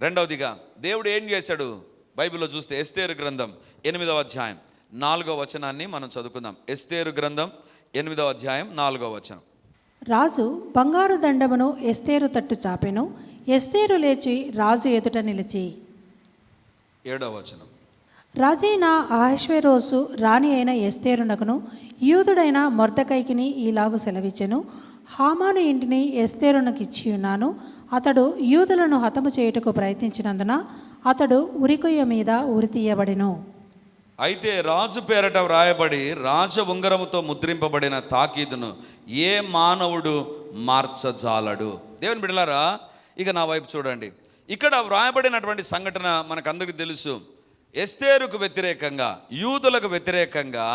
రెండవదిగా దేవుడు ఏం చేశాడు? బైబిల్లో చూస్తే ఎస్తేరు గ్రంథం ఎనిమిదవ అధ్యాయం నాలుగో వచనాన్ని మనం చదువుకుందాం. ఎస్తేరు గ్రంథం ఎనిమిదవ అధ్యాయం నాలుగో వచనం. రాజు బంగారు దండమును ఎస్తేరు తట్టు చాపెను ఎస్తేరు లేచి రాజు ఎదుట నిలిచి. ఏడవ వచనం. రాజైన అహశ్వేరోసు రాణి అయిన ఎస్తేరునకును యూదుడైన మొర్దకైకిని ఈలాగు సెలవిచ్చెను హామాను ఇంటిని ఎస్తేరునకు ఇచ్చి ఉన్నాను. అతడు యూదులను హతము చేయుటకు ప్రయత్నించినందున అతడు ఉరికొయ్య మీద ఉరి తీయబడెను. అయితే రాజు పేరట వ్రాయబడి రాజ ఉంగరముతో ముద్రింపబడిన తాకీదును ఏ మానవుడు మార్చజాలడు? దేవుని బిడలారా ఇక నా వైపు చూడండి. ఇక్కడ వ్రాయబడినటువంటి సంఘటన మనకందరికీ తెలుసు. ఎస్తేరుకు వ్యతిరేకంగా యూదులకు వ్యతిరేకంగా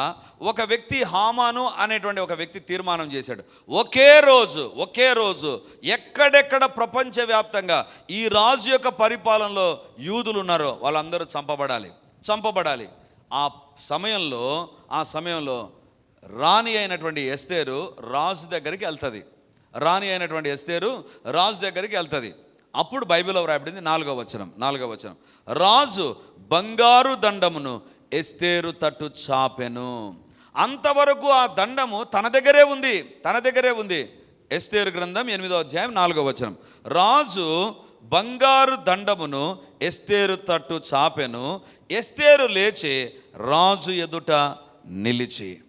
ఒక వ్యక్తి హామాను అనేటువంటి ఒక వ్యక్తి తీర్మానం చేశాడు. ఒకే రోజు ఒకే రోజు ఎక్కడెక్కడ ప్రపంచవ్యాప్తంగా ఈ రాజు యొక్క పరిపాలనలో యూదులు ఉన్నారో వాళ్ళందరూ చంపబడాలి చంపబడాలి. ఆ సమయంలో ఆ సమయంలో రాణి అయినటువంటి ఎస్తేరు రాజు దగ్గరికి వెళ్తుంది. రాణి అయినటువంటి ఎస్తేరు రాజు దగ్గరికి వెళ్తుంది. అప్పుడు బైబిల్లో వ్రాయబడింది నాలుగో వచనం నాలుగో వచనం. రాజు బంగారు దండమును ఎస్తేరు తట్టు చాపెను. అంతవరకు ఆ దండము తన దగ్గరే ఉంది తన దగ్గరే ఉంది. ఎస్తేరు గ్రంథం ఎనిమిదో అధ్యాయం నాలుగో వచనం. రాజు బంగారు దండమును ఎస్తేరు తట్టు చాపెను ఎస్తేరు లేచి రాజు ఎదుట నిలిచి.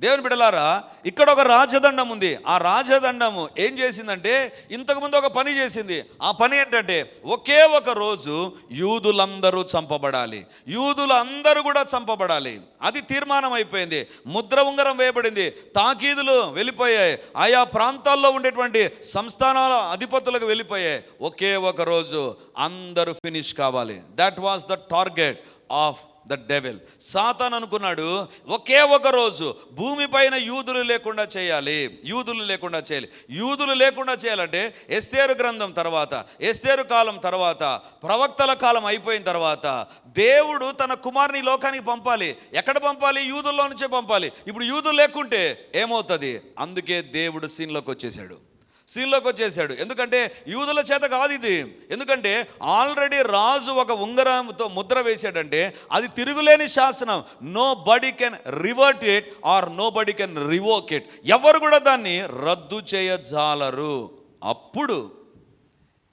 దేవుని బిడలారా ఇక్కడ ఒక రాజదండం ఉంది. ఆ రాజదండము ఏం చేసిందంటే ఇంతకుముందు ఒక పని చేసింది. ఆ పని ఏంటంటే ఒకే ఒక రోజు యూదులందరూ చంపబడాలి. యూదులు అందరూ కూడా చంపబడాలి. అది తీర్మానం అయిపోయింది. ముద్ర ఉంగరం వేయబడింది. తాకీదులు వెళ్ళిపోయాయి. ఆయా ప్రాంతాల్లో ఉండేటువంటి సంస్థానాల అధిపతులకు వెళ్ళిపోయాయి. ఒకే ఒక రోజు అందరూ ఫినిష్ కావాలి. That was the target of the devil. Satan అనుకున్నాడు ఒకే ఒక రోజు భూమిపైన యూదులు లేకుండా చేయాలి యూదులు లేకుండా చేయాలి. యూదులు లేకుండా చేయాలంటే ఎస్తేరు గ్రంథం తర్వాత ఎస్తేరు కాలం తర్వాత ప్రవక్తల కాలం అయిపోయిన తర్వాత దేవుడు తన కుమారుని లోకానికి పంపాలి. ఎక్కడ పంపాలి? యూదుల్లో నుంచే పంపాలి. ఇప్పుడు యూదులు లేకుంటే ఏమవుతుంది? అందుకే దేవుడు సీన్లోకి వచ్చేసాడు. సీన్లోకి వచ్చేసాడు. ఎందుకంటే యూదుల చేత కాదు ఇది. ఎందుకంటే ఆల్రెడీ రాజు ఒక ఉంగరంతో ముద్ర వేసాడంటే అది తిరుగులేని శాసనం. Nobody can revert it or nobody can revoke it ఎవరు కూడా దాన్ని రద్దు చేయజాలరు. అప్పుడు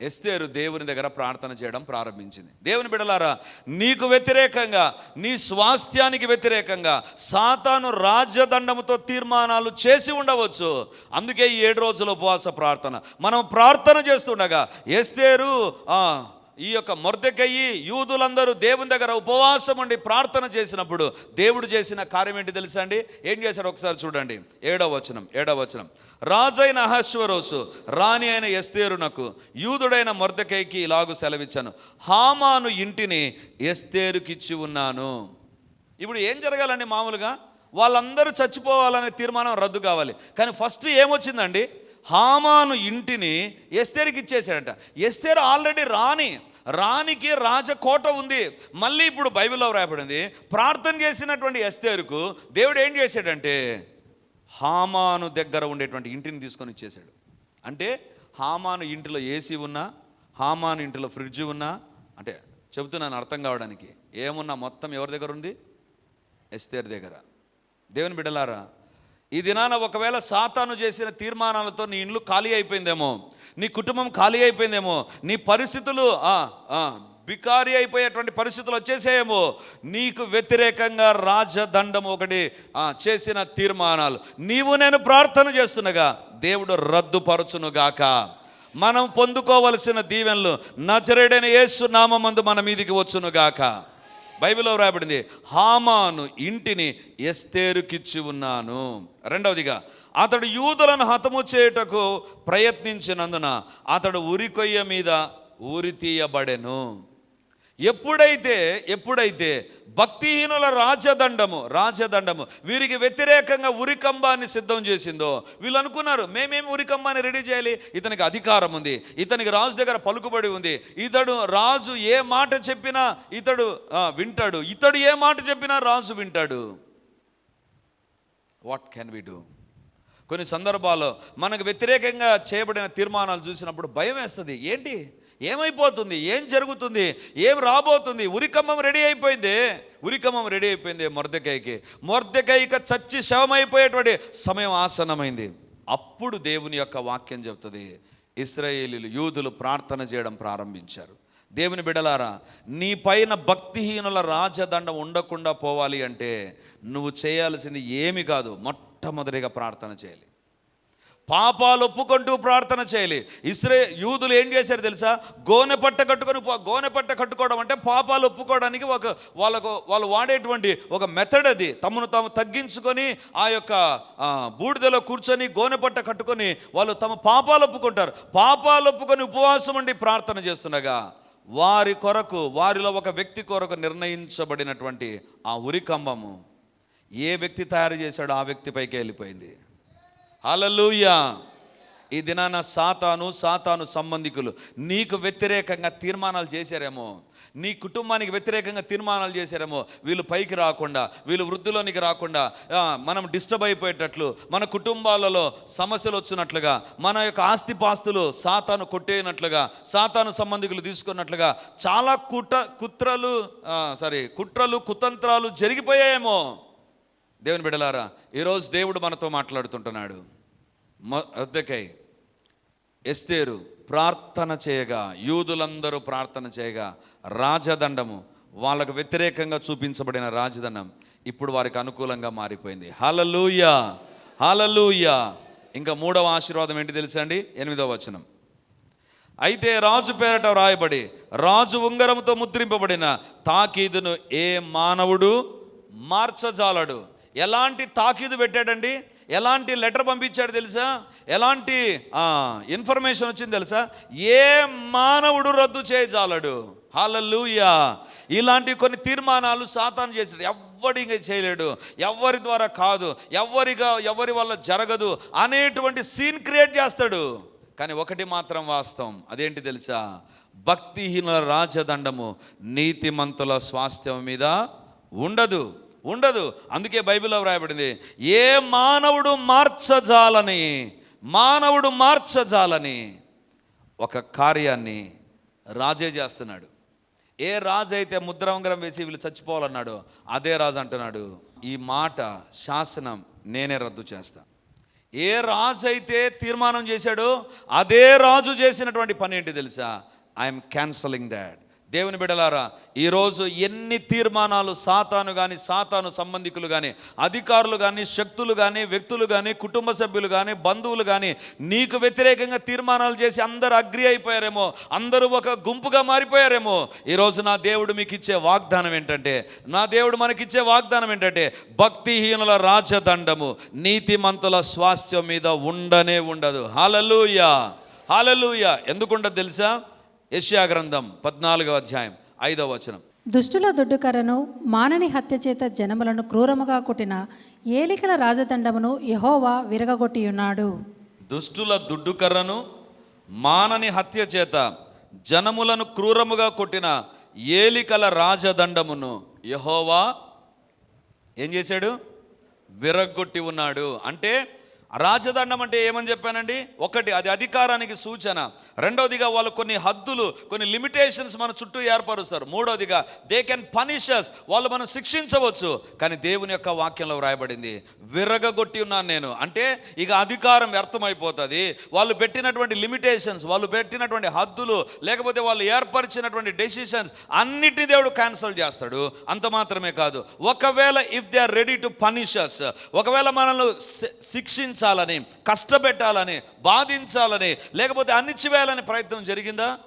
ఎస్తేరు దేవుని దగ్గర ప్రార్థన చేయడం ప్రారంభించింది. దేవుని బిడలారా నీకు వ్యతిరేకంగా నీ స్వాస్థ్యానికి వ్యతిరేకంగా సాతాను రాజ్యదండముతో తీర్మానాలు చేసి ఉండవచ్చు. అందుకే ఈ ఏడు రోజుల ఉపవాస ప్రార్థన. మనం ప్రార్థన చేస్తుండగా ఎస్తేరు ఈ యొక్క మొర్దెకయ్యి యూదులందరూ దేవుని దగ్గర ఉపవాసం ఉండి ప్రార్థన చేసినప్పుడు దేవుడు చేసిన కార్యం ఏంటి తెలుసా అండి? ఏం చేశాడు ఒకసారి చూడండి. ఏడవ వచనం ఏడవ వచనం. రాజైన అహశ్వరోసు రాణి అయిన ఎస్తేరునకు యూదుడైన మొర్దకైకి ఇలాగు సెలవిచ్చాను. హామాను ఇంటిని ఎస్తేరుకిచ్చి ఉన్నాను. ఇప్పుడు ఏం జరగాలండి మామూలుగా? వాళ్ళందరూ చచ్చిపోవాలనే తీర్మానం రద్దు కావాలి. కానీ ఫస్ట్ ఏమొచ్చిందండి? హామాను ఇంటిని ఎస్తేరికి ఇచ్చేసాడంట ఎస్తేరు ఆల్రెడీ రాణి. రాణికి రాజకోట ఉంది. మళ్ళీ ఇప్పుడు బైబిల్లో రాయబడింది ప్రార్థన చేసినటువంటి ఎస్తేరుకు దేవుడు ఏం చేశాడంటే హామాను దగ్గర ఉండేటువంటి ఇంటిని తీసుకొని ఇచ్చేసాడు అంటే హామాను ఇంటిలో ఏసీ ఉన్నా హామాను ఇంటిలో ఫ్రిడ్జ్ ఉన్నా అంటే చెబుతున్నాను అర్థం కావడానికి ఏమున్నా మొత్తం ఎవరి దగ్గర ఉంది? ఎస్తేర్ దగ్గర. దేవుని బిడ్డలారా ఈ దినాన ఒకవేళ సాతాను చేసిన తీర్మానాలతో నీ ఇండ్లు ఖాళీ అయిపోయిందేమో నీ కుటుంబం ఖాళీ అయిపోయిందేమో నీ పరిస్థితులు బికారి అయిపోయేటువంటి పరిస్థితులు వచ్చేసేయేమో నీకు వ్యతిరేకంగా రాజదండం ఒకటి చేసిన తీర్మానాలు. నీవు నేను ప్రార్థన చేస్తుండగా దేవుడు రద్దుపరచునుగాక. మనం పొందుకోవలసిన దీవెనలు నజరేడైన యేసు నామందు మన మీదికి వచ్చునుగాక. బైబిల్లో రాయబడింది హామాను ఇంటిని ఎస్తేరుకిచ్చి ఉన్నాను. రెండవదిగా అతడు యూదులను హతము చేయుటకు ప్రయత్నించినందున అతడు ఉరికొయ్య మీద ఉరి తీయబడెను. ఎప్పుడైతే ఎప్పుడైతే భక్తిహీనుల రాజదండము రాజదండము వీరికి వ్యతిరేకంగా ఉరికంబాన్ని సిద్ధం చేసిందో వీళ్ళు అనుకున్నారు మేమేమి ఉరికంబాన్ని రెడీ చేయాలి? ఇతనికి అధికారం ఉంది ఇతనికి రాజు దగ్గర పలుకుబడి ఉంది ఇతడు రాజు ఏ మాట చెప్పినా ఇతడు వింటాడు ఇతడు ఏ మాట చెప్పినా రాజు వింటాడు. వాట్ కెన్ వి డూ కొన్ని సందర్భాల్లో మనకు వ్యతిరేకంగా చేయబడిన తీర్మానాలు చూసినప్పుడు భయం వేస్తుంది. ఏంటి? ఏమైపోతుంది? ఏం జరుగుతుంది? ఏం రాబోతుంది? ఉరికమ్మం రెడీ అయిపోయింది. ఉరికమ్మం రెడీ అయిపోయింది మొర్దకాయకి మొర్దకాయక చచ్చి శవమైపోయేటువంటి సమయం ఆసనమైంది అప్పుడు దేవుని యొక్క వాక్యం చెప్తుంది. ఇస్రాయేలీలు యూదులు ప్రార్థన చేయడం ప్రారంభించారు. దేవుని బిడలారా నీ పైన భక్తిహీనుల రాజదండం ఉండకుండా పోవాలి అంటే నువ్వు చేయాల్సింది ఏమి కాదు. మొట్టమొదటిగా ప్రార్థన చేయాలి. పాపాలు ఒప్పుకుంటూ ప్రార్థన చేయాలి. ఇస్రే యూదులు ఏం చేశారు తెలుసా? గోనె పట్ట కట్టుకొని గోనె పట్ట కట్టుకోవడం అంటే పాపాలు ఒప్పుకోవడానికి ఒక వాళ్ళకు వాళ్ళు వాడేటువంటి ఒక మెథడ్ అది. తమను తాము తగ్గించుకొని ఆ యొక్క బూడిదలో కూర్చొని గోనె పట్ట కట్టుకొని వాళ్ళు తమ పాపాలు ఒప్పుకుంటారు. పాపాలు ఒప్పుకొని ఉపవాసం ఉండి ప్రార్థన చేస్తుండగా వారి కొరకు వారిలో ఒక వ్యక్తి కొరకు నిర్ణయించబడినటువంటి ఆ ఉరికంబము ఏ వ్యక్తి తయారు చేశాడో ఆ వ్యక్తి పైకి వెళ్ళిపోయింది. హల్లెలూయా. ఈ దినాన సాతాను సాతాను సంబంధికులు నీకు వ్యతిరేకంగా తీర్మానాలు చేశారేమో. నీ కుటుంబానికి వ్యతిరేకంగా తీర్మానాలు చేశారేమో. వీళ్ళు పైకి రాకుండా వీళ్ళు వృద్ధులోనికి రాకుండా మనం డిస్టర్బ్ అయిపోయేటట్లు మన కుటుంబాలలో సమస్యలు వచ్చినట్లుగా మన యొక్క ఆస్తిపాస్తులు సాతాను కొట్టేయనట్లుగా సాతాను సంబంధికులు తీసుకున్నట్లుగా చాలా కుట కుట్రలు సారీ కుట్రలు కుతంత్రాలు జరిగిపోయాయేమో. దేవుని బిడలారా ఈరోజు దేవుడు మనతో మాట్లాడుతుంటున్నాడు. మొద్దకై ఎస్తేరు ప్రార్థన చేయగా యూదులందరూ ప్రార్థన చేయగా రాజదండము వాళ్ళకు వ్యతిరేకంగా చూపించబడిన రాజదండం ఇప్పుడు వారికి అనుకూలంగా మారిపోయింది. హలలుయ హలలుయ ఇంకా మూడవ ఆశీర్వాదం ఏంటి తెలుసా అండి? ఎనిమిదవ వచనం. అయితే రాజు పేరట వ్రాయబడి రాజు ఉంగరంతో ముద్రింపబడిన తాకీదును ఏ మానవుడు మార్చజాలడు? ఎలాంటి తాకీదు పెట్టాడండి? ఎలాంటి లెటర్ పంపించాడు తెలుసా? ఎలాంటి ఇన్ఫర్మేషన్ వచ్చింది తెలుసా? ఏ మానవుడు రద్దు చేయజాలడు. హాలూయా ఇలాంటి కొన్ని తీర్మానాలు సాతాను చేశాడు. ఎవ్వడి చేయలేడు. ఎవరి ద్వారా కాదు. ఎవరిగా ఎవరి వల్ల జరగదు అనేటువంటి సీన్ క్రియేట్ చేస్తాడు. కానీ ఒకటి మాత్రం వాస్తవం. అదేంటి తెలుసా? భక్తిహీనుల రాజదండము నీతిమంతుల స్వాస్థ్యం మీద ఉండదు. ఉండదు. అందుకే బైబిల్లో వ్రాయబడింది ఏ మానవుడు మార్చజాలని మానవుడు మార్చజాలని ఒక కార్యాన్ని రాజే చేస్తున్నాడు. ఏ రాజు అయితే ముద్ర ఉంగరం వేసి వీళ్ళు చచ్చిపోవాలన్నాడో అదే రాజు అంటున్నాడు ఈ మాట శాసనం నేనే రద్దు చేస్తా. ఏ రాజు అయితే తీర్మానం చేశాడో అదే రాజు చేసినటువంటి పని ఏంటి తెలుసా? I'm cancelling that. దేవుని బిడలారా ఈరోజు ఎన్ని తీర్మానాలు సాతాను కానీ సాతాను సంబంధికులు కానీ అధికారులు కానీ శక్తులు కానీ వ్యక్తులు కానీ కుటుంబ సభ్యులు కానీ బంధువులు కానీ నీకు వ్యతిరేకంగా తీర్మానాలు చేసి అందరు అగ్రి అయిపోయారేమో అందరూ ఒక గుంపుగా మారిపోయారేమో ఈరోజు నా దేవుడు మీకు ఇచ్చే వాగ్దానం ఏంటంటే నా దేవుడు మనకిచ్చే వాగ్దానం ఏంటంటే భక్తిహీనుల రాజదండము నీతిమంతుల స్వాస్థ్యం మీద ఉండనే ఉండదు. హాలలుయ హాలలుయ ఎందుకుండదు తెలుసా? యెషయా గ్రంథం పద్నాలుగవ అధ్యాయం ఐదవ వచనం. దుష్టుల దుడ్డుకరను మానని హత్య చేత జనములను క్రూరముగా కొట్టిన ఏలికల రాజదండమును యహోవా విరగగొట్టి ఉన్నాడు దుష్టుల దుడ్డుకర్రను మానని హత్య చేత జనములను క్రూరముగా కొట్టిన ఏలికల రాజదండమును యహోవా ఏం చేశాడు? విరగ్గొట్టి ఉన్నాడు అంటే రాజదండం అంటే ఏమని చెప్పానండి? ఒకటి అది అధికారానికి సూచన. రెండవదిగా వాళ్ళు కొన్ని హద్దులు కొన్ని లిమిటేషన్స్ మన చుట్టూ ఏర్పరుస్తారు. మూడవదిగా దే కెన్ పనిషస్ వాళ్ళు మనం శిక్షించవచ్చు. కానీ దేవుని యొక్క వాక్యంలో వ్రాయబడింది విరగగొట్టి ఉన్నాను నేను. అంటే ఇక అధికారం వ్యర్థమైపోతుంది. వాళ్ళు పెట్టినటువంటి లిమిటేషన్స్ వాళ్ళు పెట్టినటువంటి హద్దులు లేకపోతే వాళ్ళు ఏర్పరిచినటువంటి డెసిషన్స్ అన్నిటిని దేవుడు క్యాన్సల్ చేస్తాడు. అంత మాత్రమే కాదు. ఒకవేళ if they are ready to punishes ఒకవేళ మనల్ని శిక్షించ శిక్షించాలని కష్టపెట్టాలని బాధించాలని లేకపోతే అణిచివేయాలని ప్రయత్నం జరిగిందా?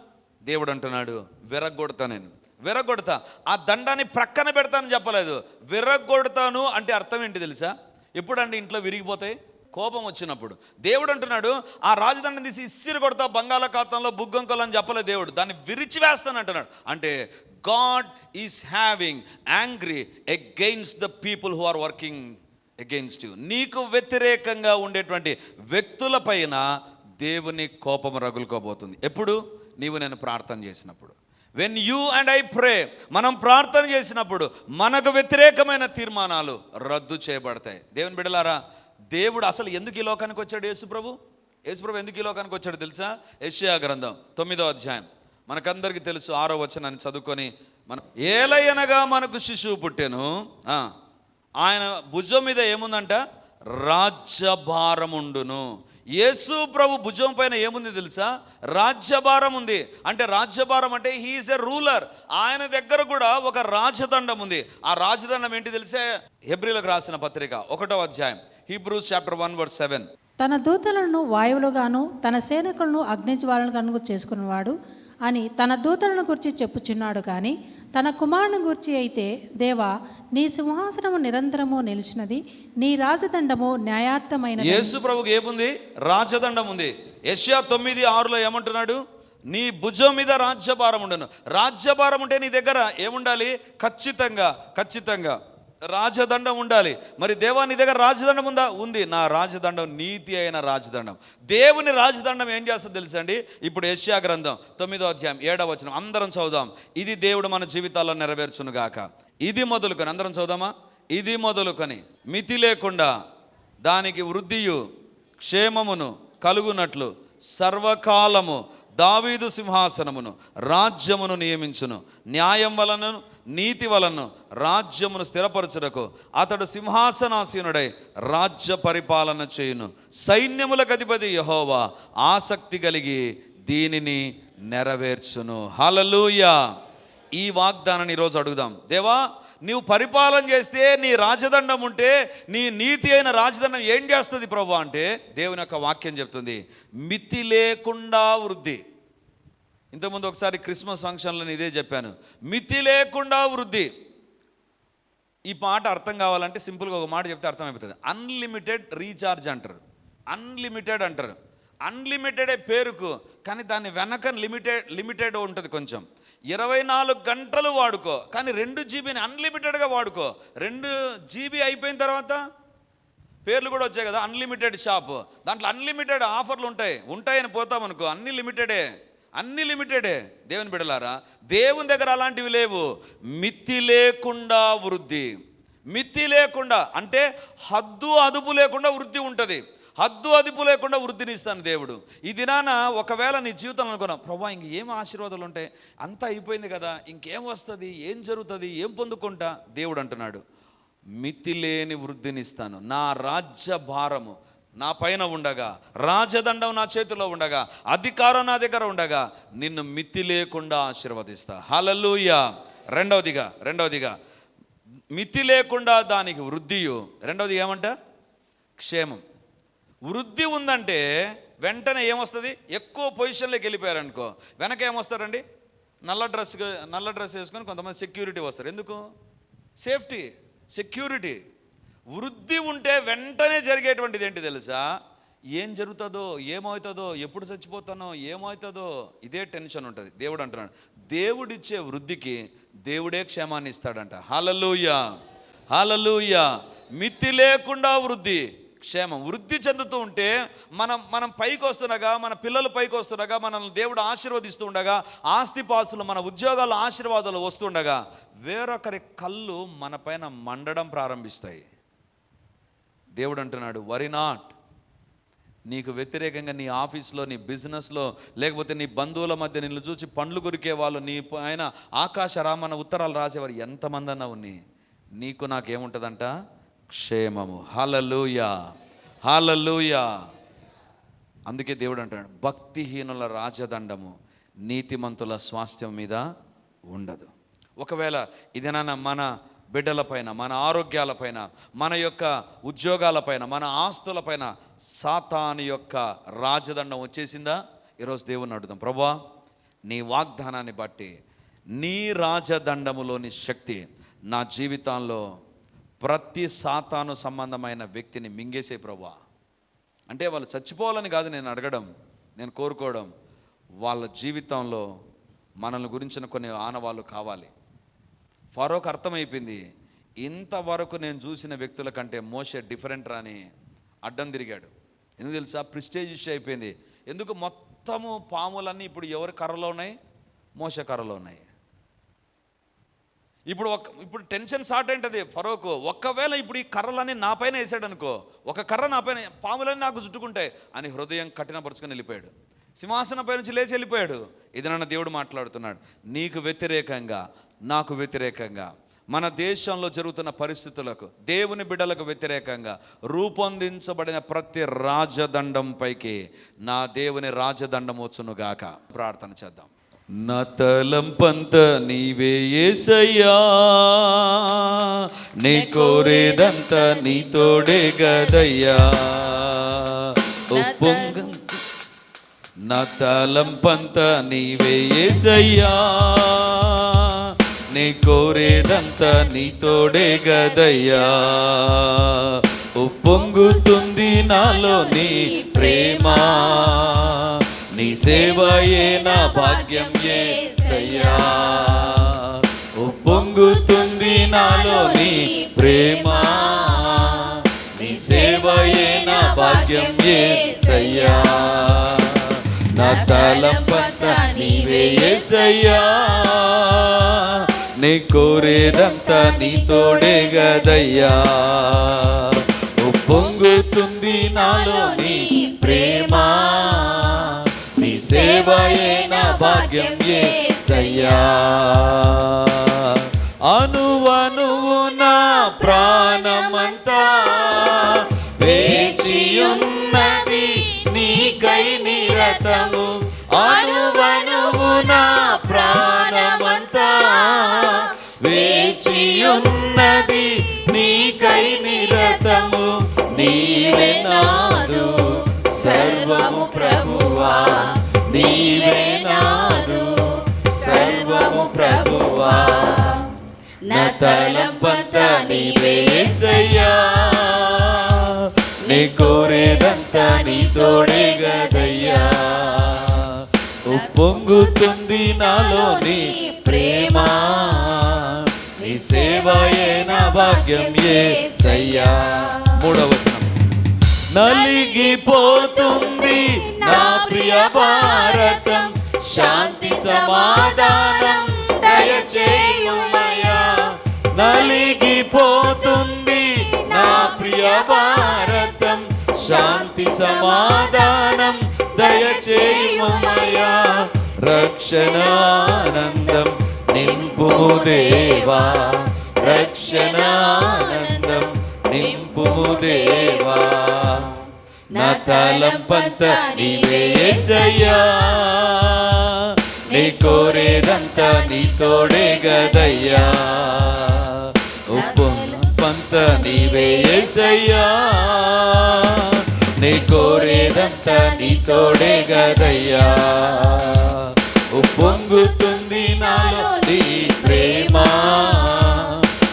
దేవుడు అంటున్నాడు విరగొడతా నేను. విరగొడతా ఆ దండాన్ని ప్రక్కన పెడతానని చెప్పలేదు. విరగొడతాను అంటే అర్థం ఏంటి తెలుసా? ఎప్పుడండి ఇంట్లో విరిగిపోతాయి? కోపం వచ్చినప్పుడు. దేవుడు అంటున్నాడు ఆ రాజదండం తీసి ఇస్సిరి కొడతా బంగాళాఖాతంలో బుగ్గంకొలు అని చెప్పలేదు దేవుడు. దాన్ని విరిచివేస్తాను అంటున్నాడు. అంటే God is having angry against the people who are working against you నీకు వ్యతిరేకంగా ఉండేటువంటి వ్యక్తులపైన దేవుని కోపం రగులుకోబోతుంది. ఎప్పుడు? నీవు నేను ప్రార్థన చేసినప్పుడు. When you and I pray మనం ప్రార్థన చేసినప్పుడు మనకు వ్యతిరేకమైన తీర్మానాలు రద్దు చేయబడతాయి. దేవుని బిడలారా దేవుడు అసలు ఎందుకు ఈ లోకానికి వచ్చాడు యేసుప్రభు యేసుప్రభు ఎందుకు ఈ లోకానికి వచ్చాడు తెలుసా? యెషయా గ్రంథం తొమ్మిదో అధ్యాయం. మనకందరికీ తెలుసు ఆరో వచనాన్ని చదువుకొని మన ఏలయనగా మనకు శిశువు పుట్టెను. ఆయన భుజం మీద ఏముందంట? రాజ్యభారముండును. యేసు ప్రభు భుజం పైన ఏముంది తెలుసా? రాజ్యభారం ఉంది అంటే రాజ్యభారం అంటే హీఈస్ ఎ రూలర్ ఆయన దగ్గర కూడా ఒక రాజదండం ఉంది ఆ రాజదండం ఏంటి తెలిసే? హెబ్రిలకు రాసిన పత్రిక ఒకటో అధ్యాయం Hebrews chapter one word seven తన దూతలను వాయువులుగాను తన సేనకులను అగ్నిజ్వాలను చేసుకున్నవాడు అని తన దూతలను గురించి చెప్పుచున్నాడు కానీ తన కుమారుని గురించి అయితే దేవా నీ సింహాసనము నిరంతరము నిలిచినది నీ రాజదండము న్యాయార్థమైన యేసు ప్రభుకి ఏముంది? రాజదండం ఉంది యష్యా తొమ్మిది ఆరులో ఏమంటున్నాడు? నీ భుజం మీద రాజ్యభారం ఉండను. రాజ్యభారం ఉంటే నీ దగ్గర ఏముండాలి? ఖచ్చితంగా ఖచ్చితంగా. రాజదండం ఉండాలి. మరి దేవా నీ దగ్గర రాజదండం ఉందా? ఉంది. నా రాజదండం నీతి అయిన రాజదండం. దేవుని రాజదండం ఏం చేస్తుందో తెలుసండి ఇప్పుడు యష్యా గ్రంథం తొమ్మిదో అధ్యాయం ఏడవ వచనం. అందరం చదుదాం ఇది దేవుడు మన జీవితాల్లో నెరవేర్చును గాక. ఇది మొదలుకొని అందరం చదుదామా ఇది మొదలుకొని. మితి లేకుండా దానికి వృద్ధియు క్షేమమును కలుగునట్లు సర్వకాలము దావీదు సింహాసనమును రాజ్యమును నియమించును. న్యాయం వలన నీతి వలన రాజ్యమును స్థిరపరచుటకు అతడు సింహాసనాసీనుడై రాజ్య పరిపాలన చేయును. సైన్యములకు అధిపతి యహోవా ఆసక్తి కలిగి దీనిని నెరవేర్చును. హలలుయా ఈ వాగ్దానాన్ని ఈరోజు అడుగుదాం. దేవా నీవు పరిపాలన చేస్తే నీ రాజదండం ఉంటే నీ నీతి అయిన రాజదండం ఏం చేస్తుంది ప్రభు? అంటే దేవుని యొక్క వాక్యం చెప్తుంది. మితి లేకుండా వృద్ధి. ఇంతకుముందు ఒకసారి క్రిస్మస్ ఫంక్షన్లో ఇదే చెప్పాను. మితి లేకుండా వృద్ధి. ఈ మాట అర్థం కావాలంటే సింపుల్గా ఒక మాట చెప్తే అర్థమైపోతుంది. అన్లిమిటెడ్ రీఛార్జ్ అంటారు. అన్లిమిటెడ్ అంటారు. అన్లిమిటెడే పేరుకు కానీ దాని వెనక లిమిటెడ్ లిమిటెడ్ ఉంటుంది కొంచెం. ఇరవై నాలుగు గంటలు వాడుకో కానీ రెండు జీబీని అన్లిమిటెడ్గా వాడుకో. రెండు జీబీ అయిపోయిన తర్వాత పేర్లు కూడా వచ్చాయి కదా అన్లిమిటెడ్ షాప్. దాంట్లో అన్లిమిటెడ్ ఆఫర్లు ఉంటాయి. ఉంటాయని పోతామనుకో అన్ని లిమిటెడే. అన్ని లిమిటెడే. దేవుని బిడలారా దేవుని దగ్గర అలాంటివి లేవు. మితి లేకుండా వృద్ధి. మితి లేకుండా అంటే హద్దు అదుపు లేకుండా వృద్ధి ఉంటుంది. హద్దు అదుపు లేకుండా వృద్ధిని ఇస్తాను దేవుడు. ఈ దినాన ఒకవేళ నీ జీవితం అనుకున్నావు ప్రభా ఇంక ఏం ఆశీర్వాదాలు ఉంటాయి అంతా అయిపోయింది కదా ఇంకేం వస్తుంది? ఏం జరుగుతుంది? ఏం పొందుకుంటా? దేవుడు అంటున్నాడు మితిలేని వృద్ధినిస్తాను. నా రాజ్య భారము నా పైన ఉండగా రాజదండం నా చేతిలో ఉండగా అధికారం నా దగ్గర ఉండగా నిన్ను మితి లేకుండా ఆశీర్వదిస్తా. హలలుయ రెండవదిగా రెండవదిగా. మితి లేకుండా దానికి వృద్ధియు రెండవది ఏమంట? క్షేమం. వృద్ధి ఉందంటే వెంటనే ఏమొస్తుంది? ఎక్కువ పొజిషన్లోకి వెళ్ళిపోయారనుకో. వెనక ఏమొస్తారండి? నల్ల డ్రెస్ నల్ల డ్రెస్ వేసుకొని కొంతమంది సెక్యూరిటీ వస్తారు. ఎందుకు? Safety security. వృద్ధి ఉంటే వెంటనే జరిగేటువంటిది ఏంటి తెలుసా? ఏం జరుగుతుందో ఏమవుతుందో ఎప్పుడు చచ్చిపోతానో ఏమవుతుందో ఇదే టెన్షన్ ఉంటుంది. దేవుడు అంటున్నాడు దేవుడిచ్చే వృద్ధికి దేవుడే క్షేమాన్ని ఇస్తాడంట. హాలలుయ! హాలలుయ! మితి లేకుండా వృద్ధి క్షేమం. వృద్ధి చెందుతూ ఉంటే మనం మనం పైకి వస్తుండగా మన పిల్లలు పైకి వస్తుండగా మనల్ని దేవుడు ఆశీర్వదిస్తూ ఉండగా ఆస్తిపాస్తులు మన ఉద్యోగాలు ఆశీర్వాదాలు వస్తుండగా వేరొకరి కళ్ళు మన పైన మండడం ప్రారంభిస్తాయి. దేవుడు అంటున్నాడు వరి నాట్ నీకు వ్యతిరేకంగా నీ ఆఫీస్లో నీ బిజినెస్లో లేకపోతే నీ బంధువుల మధ్య నిన్ను చూసి పండ్లు గురికే వాళ్ళు నీ ఆయన ఆకాశ రామన్న ఉత్తరాలు రాసేవారు ఎంతమంది అన్నా ఉన్ని నీకు నాకేముంటుందంట? క్షేమము. హలలుయ. హలలుయ. అందుకే దేవుడు అంటాడు భక్తిహీనుల రాజదండము నీతిమంతుల స్వాస్థ్యం మీద ఉండదు. ఒకవేళ ఇదేనా మన బిడ్డలపైన మన ఆరోగ్యాలపైన మన యొక్క ఉద్యోగాలపైన మన ఆస్తులపైన సాతాను యొక్క రాజదండం వచ్చేసిందా? ఈరోజు దేవుని అడుగుదాం ప్రభా నీ వాగ్దానాన్ని బట్టి నీ రాజదండములోని శక్తి నా జీవితంలో ప్రతి సాతాను సంబంధమైన వ్యక్తిని మింగేసే ప్రభా. అంటే వాళ్ళు చచ్చిపోవాలని కాదు నేను అడగడం నేను కోరుకోవడం వాళ్ళ జీవితంలో మనల్ని గురించిన కొన్ని ఆనవాళ్ళు కావాలి. ఫరోక్ అర్థమైపోయింది. ఇంతవరకు నేను చూసిన వ్యక్తుల కంటే మోసే డిఫరెంట్ రాని అడ్డం తిరిగాడు. ఎందుకు తెలుసా? ప్రిస్టేజ్ ఇష్యూ అయిపోయింది. ఎందుకు మొత్తము పాములన్నీ ఇప్పుడు ఎవరి కర్రలో ఉన్నాయి? మోస కర్రలో ఉన్నాయి. ఇప్పుడు ఒక ఇప్పుడు టెన్షన్ స్టార్ట్ ఏంటది ఫరోకు. ఒక్కవేళ ఇప్పుడు ఈ కర్రలన్నీ నా పైన వేసాడు అనుకో ఒక కర్ర నా పైన పాములన్నీ నాకు చుట్టుకుంటాయి అని హృదయం కఠినపరుచుకొని వెళ్ళిపోయాడు. సింహాసనంపై నుంచి లేచి వెళ్ళిపోయాడు. ఇది నన్ను దేవుడు మాట్లాడుతున్నాడు. నీకు వ్యతిరేకంగా నాకు వ్యతిరేకంగా మన దేశంలో జరుగుతున్న పరిస్థితులకు దేవుని బిడ్డలకు వ్యతిరేకంగా రూపొందించబడిన ప్రతి రాజదండం పైకి నా దేవుని రాజదండం వచ్చునుగాక. ప్రార్థన చేద్దాం. నా తలంపంత నీవే ఏసయ్యా. నీ కోరేదంత నీ తోడే గదయ్యా ఉప్పొంగ నా తలంపంత నీవే ఏసయ్యా. నీ కోరేదంతా నీ తోడే గదయ్యా. ఉప్పొంగుతుంది నాలో నీ ప్రేమ. నీ సేవయే నా భాగ్యం ఏసయ్యా. ఉప్పొంగుతుంది నాలో నీ ప్రేమ. నీ సేవయే నా భాగ్యం ఏసయ్యా. తలంపంత నీవే ఏసయ్యా. నీ కోరేదంతా నీ తోడే గదయ్యా ఉప్పొంగుతుంది నాలో నీ ప్రేమ. నీ సేవయే నా భాగ్యం ఏసయ్యా. అనువనువు నా ప్రాణమంతా వేచియున్న నిరతము అనువనువు నా ప్రాణమంతా వేచియున్నది నీకై నిరతము నీవే నాదు సర్వము ప్రభువా. నీవే నాదు సర్వము ప్రభువా. నా తలంపంత నీవే సయ్యా నే కోరేదంతా నీతోడే గదయ్యా ఉప్పొంగుతుంది నాలో నీ ప్రేమ నీ సేవయే నా భాగ్యం యేసయ్యా మూడవ వచనం నలిగిపోతుంది నా ప్రియ భారతం శాంతి సమాధానం దయచేయుమయ్యా నలిగిపోతుంది నా ప్రియ భారతం శాంతి సమాధానం దయచేయుమయ్యా. రక్షణానందం నింపు దేవా. రక్షణానందం నింపు దేవా. నా తలంపంత నీవే యేసయ్యా నీ కోరేదంతా నీ తోడే గదయ్యా. ఉప్పు పంత నీవేసయ్యా నీ కోరేదంతా నీ తోడే గదయ్యా ఉప్పొంగుతుంది నాలో నీ ప్రేమ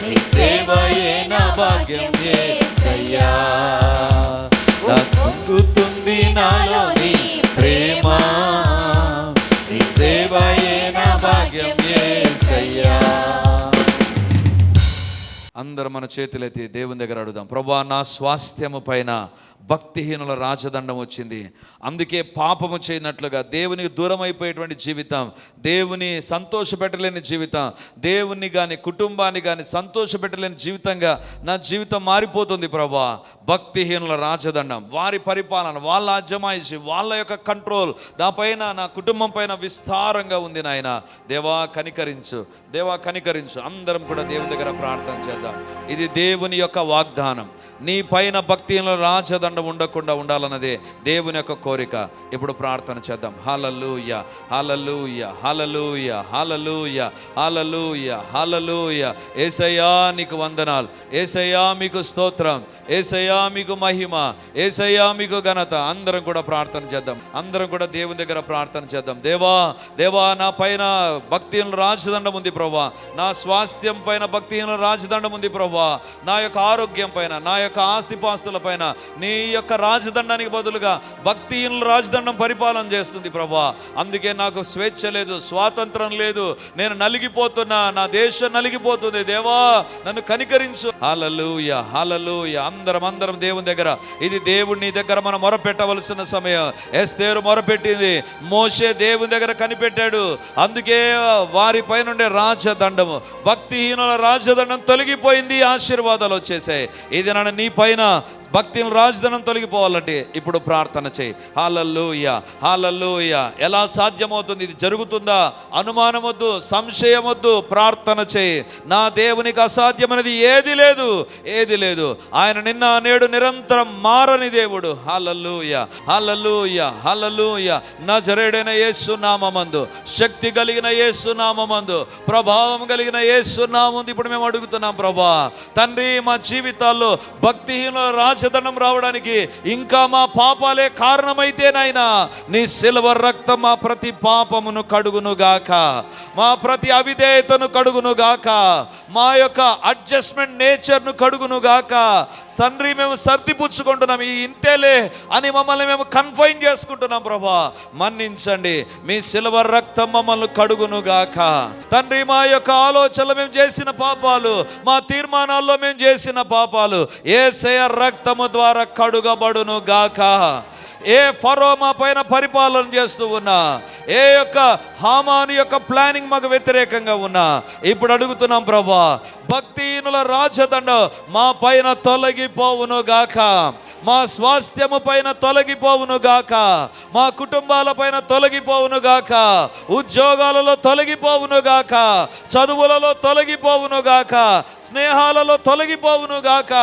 నీ సేవయే నా భాగ్యం యేసయ్యా పొంగుతుంది నాలో నీ ప్రేమ నీ సేవయే నా భాగ్యం యేసయ్యా అందరు మన చేతులైతే దేవుని దగ్గర అడుగుదాం ప్రభా నా స్వాస్థ్యము పైన భక్తిహీనుల రాజదండం వచ్చింది. అందుకే పాపము చేయనట్లుగా దేవునికి దూరం అయిపోయేటువంటి జీవితం దేవుని సంతోషపెట్టలేని జీవితం దేవుని కానీ కుటుంబాన్ని కానీ సంతోషపెట్టలేని జీవితంగా నా జీవితం మారిపోతుంది ప్రభా. భక్తిహీనుల రాజదండం వారి పరిపాలన వాళ్ళ అజమాయిషి వాళ్ళ యొక్క కంట్రోల్ నా పైన నా కుటుంబం పైన విస్తారంగా ఉంది నాయన. దేవా కనికరించు దేవా కనికరించు. అందరం కూడా దేవుని దగ్గర ప్రార్థన చేద్దాం. ఇది దేవుని యొక్క వాగ్దానం. నీ పైన భక్తిలో రాజదండం ఉండకుండా ఉండాలన్నదే దేవుని యొక్క కోరిక. ఇప్పుడు ప్రార్థన చేద్దాం. హలలుయ హలలుయ హలలుయ హలలుయ హలలుయ హలలుయ ఏసయ్యా నీకు వందనాలు. ఏసయ్యా మీకు స్తోత్రం. ఏసయ్యా మీకు మహిమ. ఏసయ్యా మీకు ఘనత. అందరం కూడా ప్రార్థన చేద్దాం. అందరం కూడా దేవుని దగ్గర ప్రార్థన చేద్దాం. దేవా దేవా నా పైన భక్తిహీన రాజదండం ఉంది ప్రభా నా స్వాస్థ్యం పైన భక్తిహీన రాజదండం ఉంది ప్రభా నా యొక్క ఆరోగ్యం పైన నా యొక్క ఆస్తిపాస్తుల పైన నీ యొక్క రాజదండానికి బదులుగా భక్తిహీనుల రాజదండం పరిపాలన చేస్తుంది ప్రభా. అందుకే నాకు స్వేచ్ఛ లేదు స్వాతంత్రం లేదు. నేను నలిగిపోతున్నా నా దేశం నలిగిపోతుంది. దేవా నన్ను కనికరించు. హలలుయ హలలుయ అందరం అందరం దేవుని దగ్గర. ఇది దేవుణ్ణి దగ్గర మనం మొరపెట్టవలసిన సమయం. ఎస్తేరు మొరపెట్టింది. మోషే దేవుని దగ్గర కనిపెట్టాడు. అందుకే వారి పైన ఉండే రాజదండము. భక్తిహీనుల రాజదండం తొలగిపోయింది ఆశీర్వాదాలు వచ్చేసాయి. ఇది నన్ను నీ పైన భక్తిని రాజధనం తొలగిపోవాలంటే ఇప్పుడు ప్రార్థన చేయి. Hallelujah hallelujah. ఎలా సాధ్యమవుతుంది? ఇది జరుగుతుందా? అనుమానం వద్దు సంశయం వద్దు ప్రార్థన చేయి. నా దేవునికి అసాధ్యమైనది ఏది లేదు ఏది లేదు. ఆయన నిన్న నేడు నిరంతరం మారని దేవుడు. Hallelujah hallelujah hallelujah. నా జరేడైన యేసు శక్తి కలిగిన ఏసునామందు ప్రభావం కలిగిన ఏసునామందు ఇప్పుడు మేము అడుగుతున్నాం ప్రభా. తండ్రి మా జీవితాల్లో భక్తిహీన రాజదండం రావడానికి ఇంకా మా పాపాలే కారణమైతే నాయనా నీ సిల్వర్ రక్తం మా ప్రతి పాపమును కడుగును గాక మా ప్రతి అవిధేయతను కడుగును గాక మా యొక్క అడ్జస్ట్మెంట్ నేచర్ను కడుగును గాక తండ్రి మేము సర్దిపుచ్చుకుంటున్నాం ఈ ఇంతేలే అని మమ్మల్ని మేము కన్ఫైన్ చేసుకుంటున్నాం ప్రభా. మన్నించండి మీ సిల్వర్ రక్తం మమ్మల్ని కడుగును గాక తండ్రి మా యొక్క ఆలోచనలు మేము చేసిన పాపాలు మా తీర్మానాల్లో మేము చేసిన పాపాలు ఏసయ రక్తము ద్వారా కడుగబడును గాక. ఏ ఫరో మా పైన పరిపాలన చేస్తూ ఉన్నా ఏ యొక్క హామాని యొక్క ప్లానింగ్ మాకు వ్యతిరేకంగా ఉన్నా ఇప్పుడు అడుగుతున్నాం ప్రభా భక్తిహీనుల రాజదండ మా పైన తొలగిపోవును గాక. మా స్వాస్థ్యము పైన తొలగిపోవును గాక. మా కుటుంబాల పైన తొలగిపోవును గాక. ఉద్యోగాలలో తొలగిపోవును గాక. చదువులలో తొలగిపోవును గాక. స్నేహాలలో తొలగిపోవును గాక.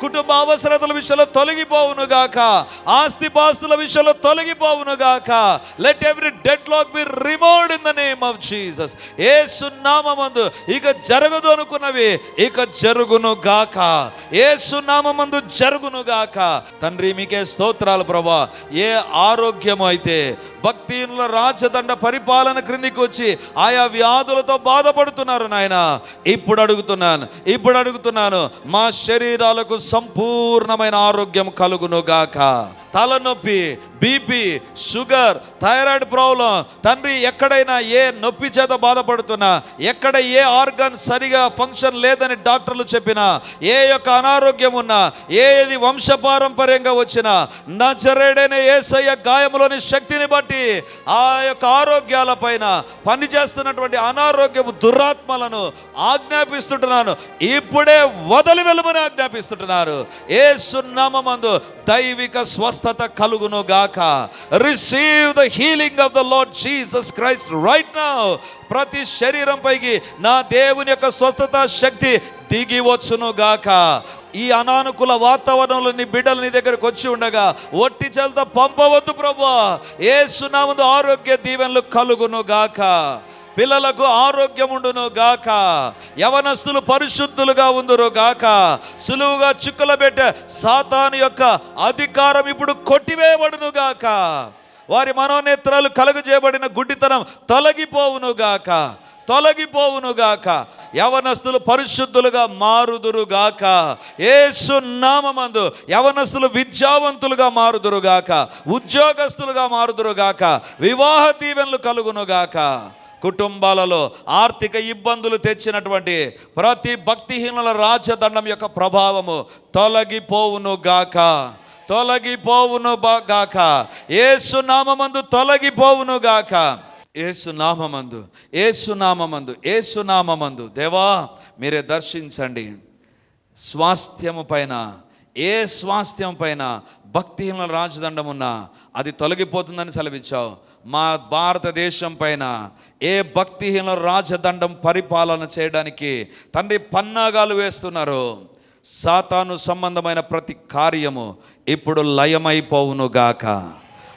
కుటుంబ అవసరతల విషయంలో తొలగిపోవును గాక. ఆస్తిపాస్తుల విషయంలో తొలగిపోవును గాక. Let every deadlock be removed in the name of Jesus ఏ సున్నామందు ఇక జరగదు అనుకున్నవి ఇక జరుగును గాక. యేసు నామమందు జరుగును గాక. తండ్రి మీకే స్తోత్రాలు ప్రభా. ఏ ఆరోగ్యము అయితే భక్తిహీనుల రాజదండ పరిపాలన క్రిందికి వచ్చి ఆయా వ్యాధులతో బాధపడుతున్నారు నాయన. ఇప్పుడు అడుగుతున్నాను ఇప్పుడు అడుగుతున్నాను మా శరీరాలకు సంపూర్ణమైన ఆరోగ్యం కలుగును గాక. తలనొప్పి బీపీ షుగర్ థైరాయిడ్ ప్రాబ్లం. తండ్రి ఎక్కడైనా ఏ నొప్పి చేత బాధపడుతున్నా ఎక్కడ ఏ ఆర్గన్ సరిగా ఫంక్షన్ లేదని డాక్టర్లు చెప్పినా ఏ యొక్క అనారోగ్యం ఉన్నా ఏది వంశపారంపర్యంగా వచ్చినా నచరేడైన ఏసయ్య గాయంలోని శక్తిని బట్టి ఆ యొక్క ఆరోగ్యాల పైన పనిచేస్తున్నటువంటి అనారోగ్యపు దురాత్మలను ఆజ్ఞాపిస్తుంటున్నాను. ఇప్పుడే వదిలి వెలుమని ఆజ్ఞాపిస్తుంటున్నారు. ఏ సున్నామందు దైవిక స్వస్థ స్వస్థత కలుగును గాక receive the healing of the lord Jesus Christ right now ప్రతి శరీరం పైకి నా దేవుని యొక్క స్వస్థత శక్తి దిగి వచ్చును గాక ఈ అనానుకూల వాతావరణంలో నీ బిడ్డలు నీ దగ్గరకు వచ్చి ఉండగా ఒట్టి చల్త పంపవద్దు ప్రభు ఏ సునాముందు ఆరోగ్య దీవెనలు కలుగును గాక పిల్లలకు ఆరోగ్యం ఉండును గాక. యవనస్తులు పరిశుద్ధులుగా ఉందురు గాక. సులువుగా చిక్కుల పెట్టే సాతాను యొక్క అధికారం ఇప్పుడు కొట్టివేయబడును గాక. వారి మనోనేత్రాలు కలుగజేయబడిన గుడ్డితనం తొలగిపోవును గాక. తొలగిపోవును గాక. యవనస్తులు పరిశుద్ధులుగా మారుదురు గాక. ఏసు నామందు యవనస్తులు విద్యావంతులుగా మారుదురు గాక. ఉద్యోగస్తులుగా మారుదురు గాక. వివాహ దీవెనలు కలుగును గాక. కుటుంబాలలో ఆర్థిక ఇబ్బందులు తెచ్చినటువంటి ప్రతి భక్తిహీనుల రాజదండం యొక్క ప్రభావము తొలగిపోవును గాక. తొలగిపోవును గాక. ఏసునామందు తొలగిపోవును గాక. ఏసునామందు ఏసునామందు ఏసునామందు దేవా మీరే దర్శించండి. స్వాస్థ్యము పైన ఏ స్వాస్థ్యం పైన భక్తిహీన రాజదండం ఉన్నా అది తొలగిపోతుందని సెలవిచ్చావు. మా భారతదేశం పైన ఏ భక్తిహీన రాజదండం పరిపాలన చేయడానికి తండ్రి పన్నాగాలు వేస్తున్నారు. సాతాను సంబంధమైన ప్రతి కార్యము ఇప్పుడు లయమైపోవును గాక.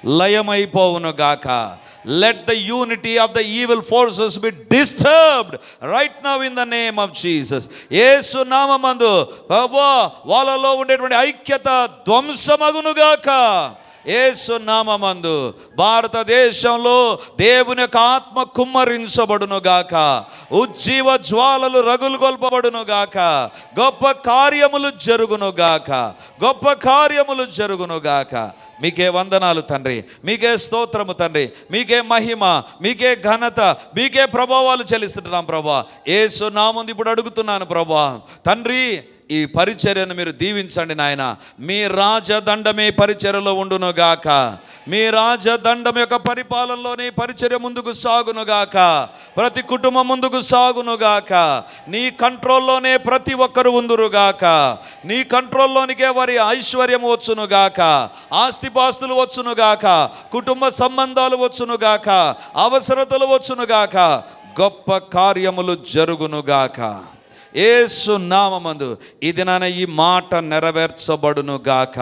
లయమైపోవును గాక. Let the unity of the evil forces be disturbed right now in the name of Jesus Yesu నామమందు వాళ్ళలో ఉండేటువంటి ఐక్యత ధ్వంసమగునుగాక ఏసునామందు భారతదేశంలో దేవుని యొక్క ఆత్మ కుమ్మరించబడును గాక ఉజ్జీవ జ్వాలలు రగులు గొల్పబడునుగాక. గొప్ప కార్యములు జరుగును గాక గొప్ప కార్యములు జరుగును గాక మీకే వందనాలు తండ్రి. మీకే స్తోత్రము తండ్రి. మీకే మహిమ మీకే ఘనత మీకే ప్రభావాలు చెల్లిస్తున్నాం ప్రభా. ఏసు నాముంది ఇప్పుడు అడుగుతున్నాను ప్రభా. తండ్రి ఈ పరిచర్యను మీరు దీవించండి నాయన. మీ రాజదండమే పరిచర్యలో ఉండును గాక మీ రాజదండం యొక్క పరిపాలనలోని పరిచర్య ముందుకు సాగునుగాక. ప్రతి కుటుంబం ముందుకు సాగునుగాక. నీ కంట్రోల్లోనే ప్రతి ఒక్కరు ఉందురుగాక నీ కంట్రోల్లోనికే వారి ఐశ్వర్యం వచ్చునుగాక. ఆస్తిపాస్తులు వచ్చునుగాక. కుటుంబ సంబంధాలు వచ్చునుగాక. అవసరతలు వచ్చునుగాక. గొప్ప కార్యములు జరుగునుగాక. ఏసు నామందు ఇది నాన్న ఈ మాట నెరవేర్చబడును గాక.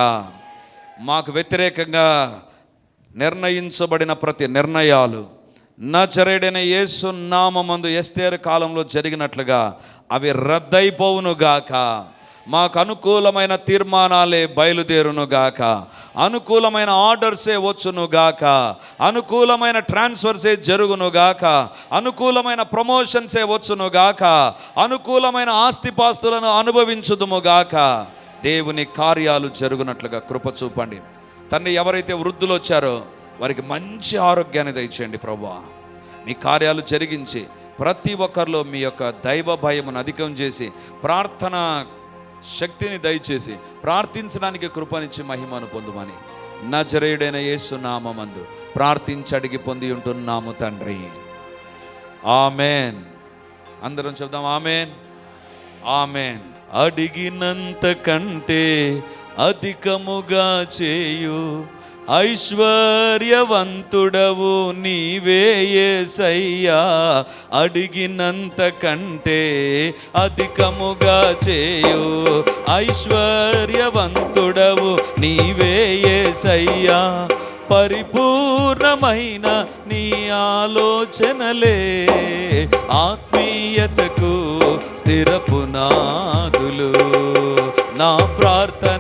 మాకు వ్యతిరేకంగా నిర్ణయించబడిన ప్రతి నిర్ణయాలు నచరేడైన యేసు నామందు ఎస్తేరు కాలంలో జరిగినట్లుగా అవి రద్దయిపోవును గాక. మాకు అనుకూలమైన తీర్మానాలే బయలుదేరునుగాక. అనుకూలమైన ఆర్డర్సే వచ్చునుగాక. అనుకూలమైన ట్రాన్స్ఫర్సే జరుగునుగాక. అనుకూలమైన ప్రమోషన్సే వచ్చునుగాక. అనుకూలమైన ఆస్తిపాస్తులను అనుభవించుదుముగాక. దేవుని కార్యాలు జరుగునట్లుగా కృప చూపండి. తండ్రి ఎవరైతే వృద్ధులు వచ్చారో వారికి మంచి ఆరోగ్యాన్ని దయచేయండి ప్రభా మీ కార్యాలు జరిగించి ప్రతి ఒక్కరిలో మీ యొక్క దైవ భయమును అధికం చేసి ప్రార్థన శక్తిని దయచేసి ప్రార్థించడానికి కృపనిచ్చి మహిమను పొందుమని నజరేయుడైన యేసు నామందు ప్రార్థించి అడిగి పొంది ఉంటున్నాము తండ్రి. ఆమెన్. అందరం చెప్దాం ఆమెన్. ఆమెన్. అడిగినంత కంటే అధికముగా చేయు ఐశ్వర్యవంతుడవు నీవేయే సయ్యా అడిగినంత కంటే అధికముగా చేయు. ఐశ్వర్యవంతుడవు నీవేయే యేసయ్యా పరిపూర్ణమైన నీ ఆలోచనలే. ఆత్మీయతకు స్థిరపునాదులు నా ప్రార్థన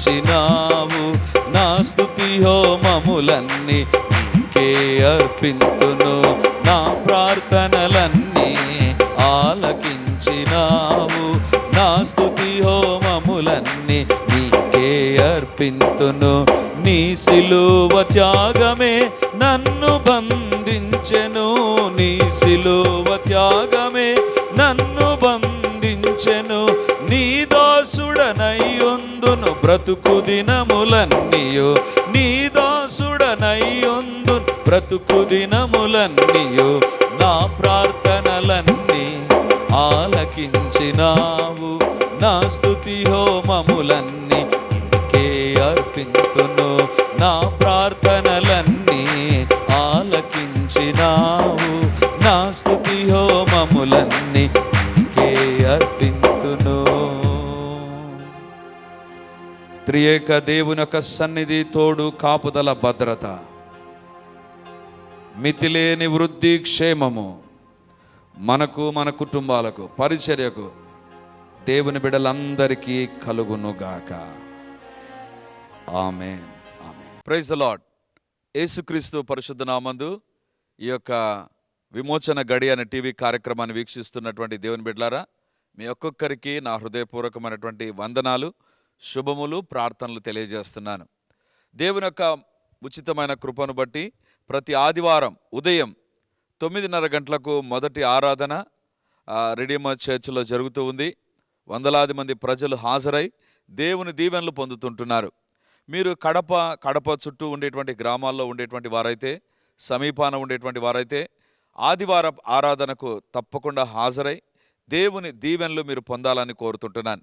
ఉంచినావు నా స్థుతి హోమములన్నీ నీకే అర్పింతును. నా ప్రార్థనలన్నీ ఆలకించినావు. నా స్థుతి హోమములన్నీ నీకే అర్పింతును. నీ సిలువ త్యాగమే నన్ను బంధించెను. నీ సిలువ త్యాగమే నన్ను బంధించెను. నీ దాసుడనయ్యుందును బ్రతుకు దినములన్నీయు. నీ దాసుడనయ్యుందు బ్రతుకు దినములన్నీయు. నా ప్రార్థనలన్నీ ఆలకించినావు. నా స్తుతి హోమములన్నీ నీకే అర్పింతును. నా ప్రార్థనలన్నీ త్రియేక దేవుని యొక్క సన్నిధి తోడు కాపుదల భద్రత. మితిలేని వృద్ధి క్షేమము. మనకు మన కుటుంబాలకు పరిచర్యకు దేవుని బిడ్డలందరికీ కలుగునుగాక. ఆమె ఆమె ప్రైజ్ ద లాడ్ యేసుక్రీస్తు పరిశుద్ధ నామందు ఈ యొక్క విమోచన గడి అనే టీవీ కార్యక్రమాన్ని వీక్షిస్తున్నటువంటి దేవుని బిడ్డలారా మీ ఒక్కొక్కరికి నా హృదయపూర్వకమైనటువంటి వందనాలు. శుభములు ప్రార్థనలు తెలియజేస్తున్నాను. దేవుని యొక్క ఉచితమైన కృపను బట్టి ప్రతి ఆదివారం ఉదయం తొమ్మిదిన్నర గంటలకు మొదటి ఆరాధన రెడీమర్ చర్చిలో జరుగుతూ ఉంది. వందలాది మంది ప్రజలు హాజరై దేవుని దీవెనలు పొందుతుంటున్నారు. మీరు కడప కడప చుట్టూ ఉండేటువంటి గ్రామాల్లో ఉండేటువంటి వారైతే సమీపాన ఉండేటువంటి వారైతే ఆదివారం ఆరాధనకు తప్పకుండా హాజరై దేవుని దీవెనలు మీరు పొందాలని కోరుతుంటున్నాను.